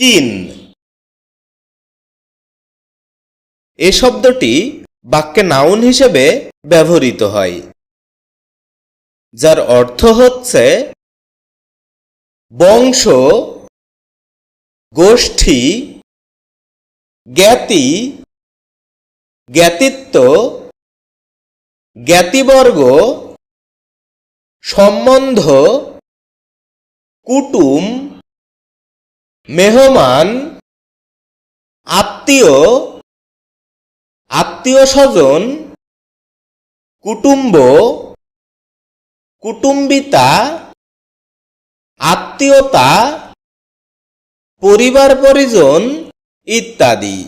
কিন এ শব্দটি বাক্যে নাউন হিসেবে ব্যবহৃত হয়, যার অর্থ হচ্ছে বংশ, গোষ্ঠী, জ্ঞাতি, জ্ঞাতিত্ব, জ্ঞাতিবর্গ, সম্বন্ধ, কুটুম মেহমান, আত্মীয় আত্মীয় স্বজন, কুটুম্ব, কুটুম্বিতা, আত্মীয়তা, পরিবার পরিজন ইত্যাদি।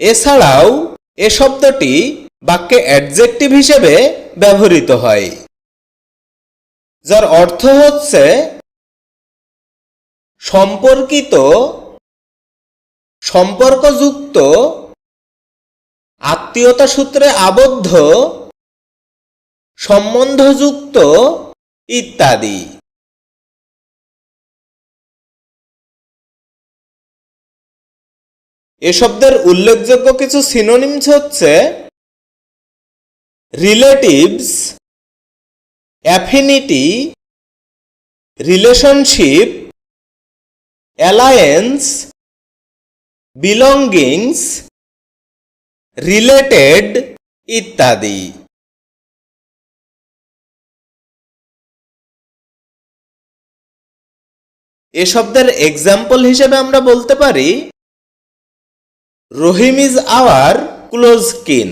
এছাড়াও এ শব্দটি বাক্যে অ্যাডজেক্টিভ হিসেবে ব্যবহৃত হয়। যার অর্থ হচ্ছে সম্পর্কিত, সম্পর্কযুক্ত, আত্মীয়তা সূত্রে আবদ্ধ, সম্বন্ধযুক্ত ইত্যাদি। এ শব্দের উল্লেখযোগ্য কিছু সিনোনিমস হচ্ছে relatives affinity relationship alliance belongings related ইত্যাদি। এ শব্দের এক্সাম্পল হিসেবে আমরা বলতে পারি, রহিম ইজ আওয়ার ক্লোজ কিন